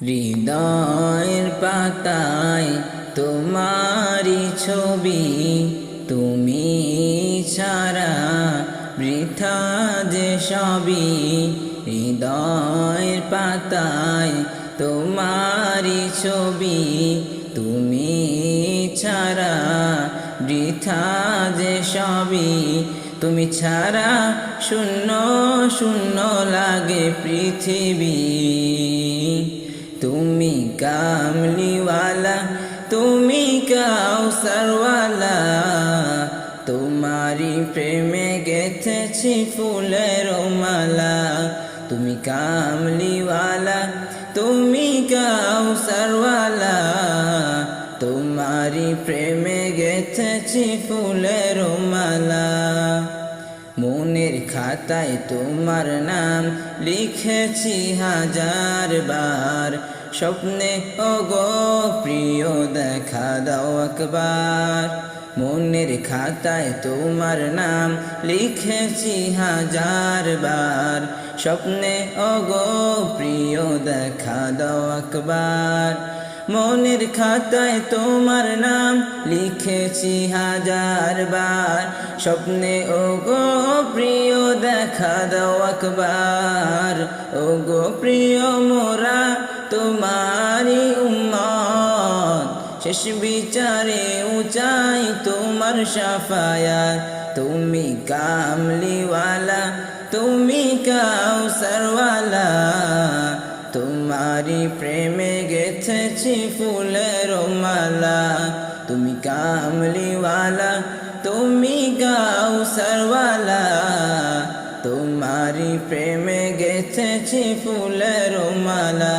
হৃদয়ের পাতায় তোমারি ছবি, তুমি ছাড়া বৃথা যে সবই। হৃদয়ের পাতায় তোমারি ছবি, তুমি ছাড়া বৃথা যে সবই। তুমি ছাড়া শূন্য শূন্য লাগে পৃথিবী। কামলিওয়ালা, তুমি কাউসারওয়ালা। তোমারি প্রেমে গেথেছি ফুলের মালা। তুমি কামলিওয়ালা, তুমি কাউসারওয়ালা। তোমারি প্রেমে গেথেছি ফুলের মালা। মনের খাতায় তোমার নাম লিখেছি হাজার বার। স্বপ্নে, ওগো, প্রিয় দেখা দাও একবার। মনের খাতায় তোমার নাম লিখেছি হাজার বার। স্বপ্নে, ওগো, প্রিয় দেখা দাও একবার। মনের খাতায় তোমার নাম লিখেছি হাজার বার। স্বপ্নে ও গো প্রিয় দেখা দাও একবার। ও গো প্রিয় মোরা শেষ বিচারে উচাই তোমার সাফায়াত। তুমি কামলিওয়ালা, তুমি কাউসারওয়ালা। তোমারি প্রেমে গেছেছি ফুলের মালা। তুমি কামলিওয়ালা, তুমি গাউসারওয়ালা তোমারি প্রেমে গেছেছি ফুলের মালা।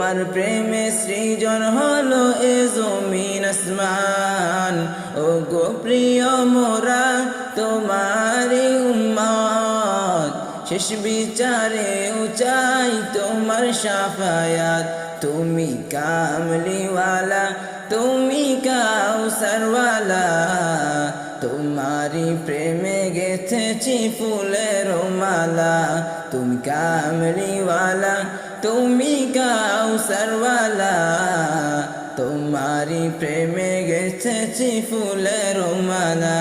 তোমার প্রেমে সৃজন হলো এ জমিন আসমান। ও গো প্রিয় মোরা তোমারি উম্মত। শেষ বিচারে উচাই তোমার সাফায়াত। তুমি কামলিওয়ালা, তুমি কাউসারওয়ালা। তোমারি প্রেমে গেথেছি ফুলের মালা। তুমি কামড়িওয়ালা তুমি কাউসারওয়ালা। তোমারি প্রেমে গেথেছি ফুলের মালা।